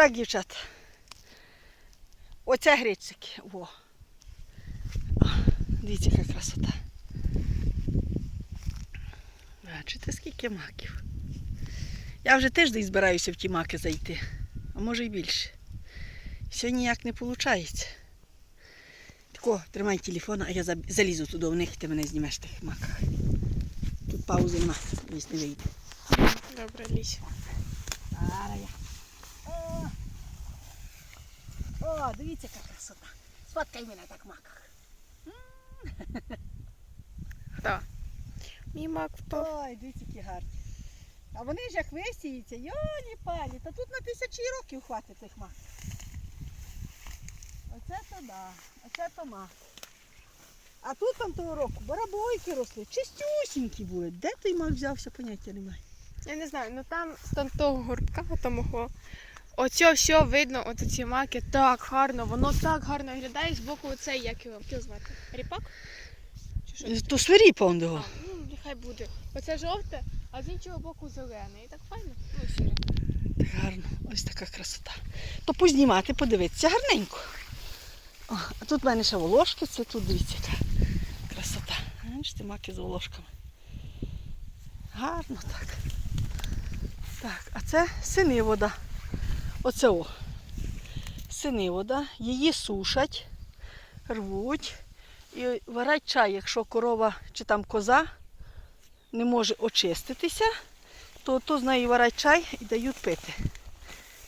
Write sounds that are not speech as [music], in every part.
Так, дівчата. Оце грицики. Во. Дивіться, яка красота. Бачите, скільки маків. Я вже тиждень збираюся в ті маки зайти, а може й більше. Сьогодні ніяк не виходить. Тако, тримай телефон, а я залізу туди в них і ти мене знімеш в тих маках. Тут паузи нема, не вийде. Добре, лізь. Зараз я. О, О, дивіться, яка красота. Сфоткай мене так маках. Хто? Мій мак впав. Ой, дивіться, які гарні. А вони ж як висіються, йоні палі, та тут на тисячі років хватить тих мак. Оце то да, оце то мак. А тут там того року барабойки росли, чистюсінькі були. Де той мак взявся, поняття немає. Я не знаю, ну там з того горбка, там мого. Оце все видно, от ці маки так гарно, воно так гарно виглядає з боку оцей, як його звати. Ріпак? Чи що? То свиріпа он його. Ну, нехай буде. Оце жовте, а з іншого боку зелене. І так файно. Ну, сіре. Так гарно, ось така красота. То познімати, подивитися, гарненько. О, а тут в мене ще волошки, це тут дивіться, яка красота. Бачите, маки з волошками. Гарно так. Так, а це синивода. Оце о. Синивода. Її сушать, рвуть і варять чай, якщо корова чи там коза не може очиститися, то, то з нею варять чай і дають пити.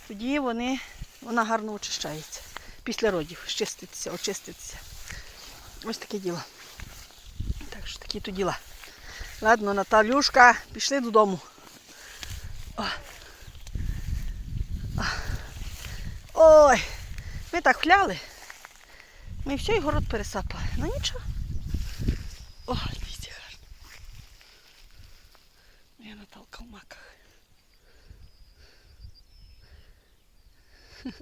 Тоді вони, вона гарно очищається. Після родів чиститься, очиститься. Ось таке діло. Так що такі то діла. Ладно, Наталюшка, пішли додому. О. Ой, ми так хляли. Ми все і город пересапали. Ну нічого. О, дивіться гарно. Моя Наталка в маках. [laughs]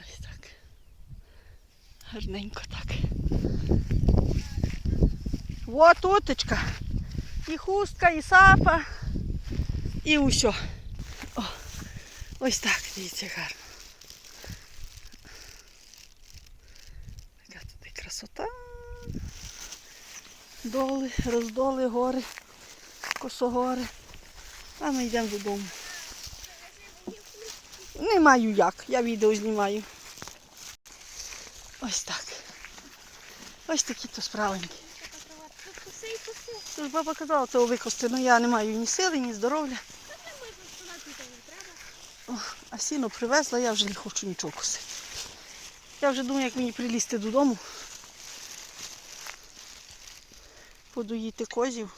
Ось так. Гарненько так. Вот уточка. І хустка, і сапа, і усьо. О, ось так, дивіться, гарно. Яка тут і красота. Доли, роздоли, гори, косогори. А ми йдемо додому. Не маю як, я відео знімаю. Ось так. Ось такі то справенькі. Тож баба казала, це викости, але я не маю ні сили, ні здоров'я. А сіно привезла, я вже не хочу нічого косити. Я вже думаю, як мені прилізти додому. Подоїти козів.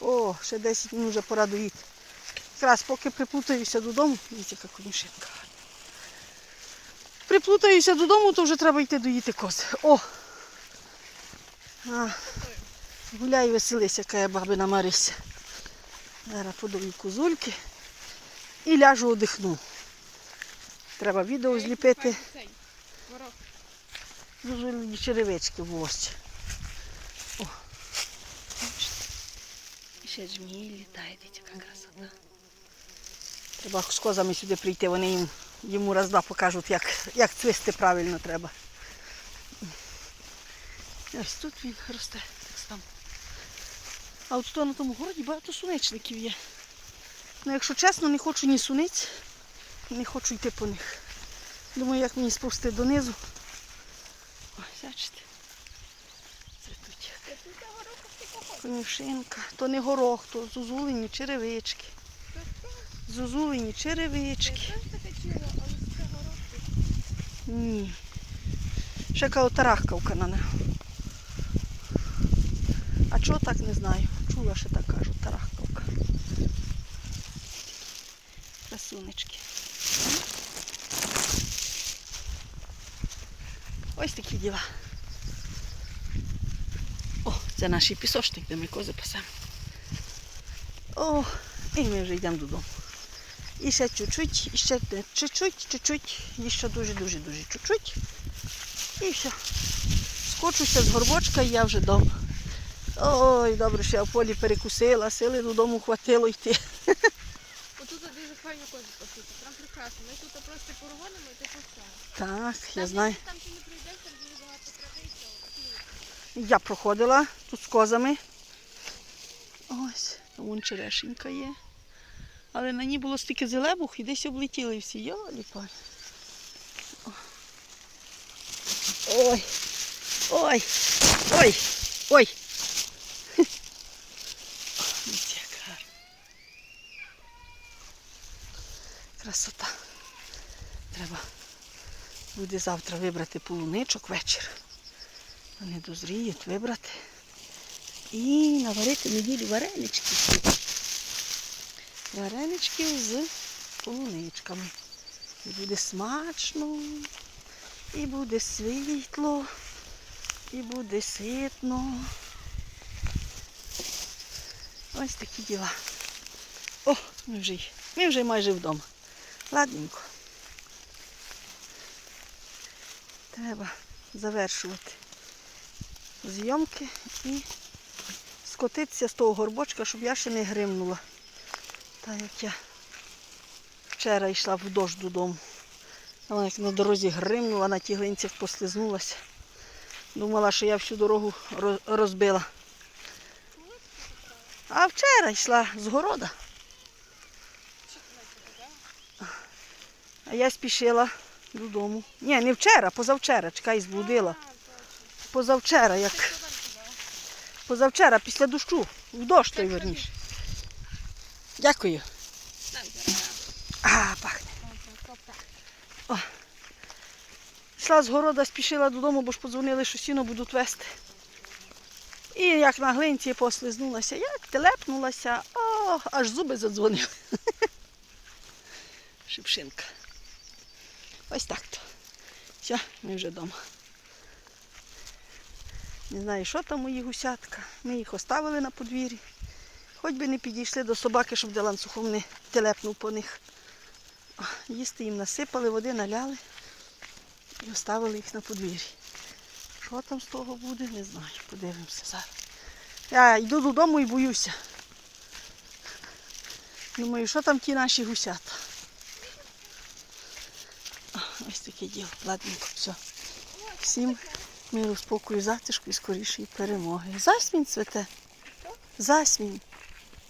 О, ще 10 минут вже пора доїти. Якраз поки приплутаюся додому, дивіться, яка конюшинка. гарна. Приплутаюся додому, то вже треба йти доїти кози. О! А, гуляй, веселися, яка я бабина Марися. Зараз подаю козульки і ляжу одихну. Треба відео зліпити. Ворог. Черевички в ось. О. Бачите? І ще жмії літає, яка красота. Треба з козами сюди прийти, вони їм, йому раз-два покажуть, як, як цвисти правильно треба. Ось тут він росте так само. А от тут на тому городі багато сунечників є. Ну, якщо чесно, не хочу ні суниць, не хочу йти по них. Думаю, як мені спусти донизу. Ось, бачите. Конюшинка. То не горох, то зозулені черевички. Зозулені черевички. Ні. Ще яка тарахкавка на нього. А чого так не знаю? Чула, що так кажуть, тарахкавка. Красунечки. Ось такі діла. Це наш пісочник, де ми кози пасемо. О, і ми вже йдемо додому. І ще чуть-чуть, і ще чуть-чуть, чуть-чуть, і ще дуже-дуже-дуже чуть-чуть. І все. Скочуся з горбочка і я вже вдома. Ой, добре, що я в полі перекусила, сили додому хватило йти. [laughs] Отут дуже файно козі пасуться. Там прекрасно. Ми тут просто порогонимо і типу все. Так, я знаю. Ти там дуже багато трави і все. Я проходила тут з козами. Ось, вон черешенька є. Але на ній було стільки зелебух і десь облетіли всі. Йолі паль. Ой. Ой. Ой. Ой. [laughs] Красота. Треба буде завтра вибрати полуничок вечір. Вони дозріють, вибрати. І наварити неділю варенички. Варенички з полуничками. І буде смачно, і буде світло, і буде ситно. Ось такі діла. О, ми вже, ми вже майже вдома. Ладненько. Треба завершувати зйомки і скотитися з того горбочка, щоб я ще не гримнула. Так як я вчора йшла в дощ додому. Вона як на дорозі гримнула, на ті глинцях послизнулася. Думала, що я всю дорогу розбила. А вчора йшла з города. А я спішила додому. Ні, не вчора, позавчора, чекай, збудила. Позавчора, як позавчора, після дощу. В дощ той верніше. Дякую. А, пахне. Йшла з города, спішила додому, бо ж подзвонили, що сіно будуть вести. І як на глинці послизнулася, як телепнулася, о, аж зуби задзвонили. [laughs] Шипшинка. Ось так то. Все, ми вже вдома. Не знаю, що там мої гусятка. Ми їх оставили на подвір'ї. Хоч би не підійшли до собаки, щоб де ланцюгом не телепнув по них. Їсти їм насипали, води наляли і оставили їх на подвір'ї. Що там з того буде, не знаю. Подивимося зараз. Я йду додому і боюся. Думаю, що там ті наші гусята. Ось таке діло. Ладненько, все. Всім миру, спокою, затишку і скорішої перемоги. Засмінь цвете. Засмінь.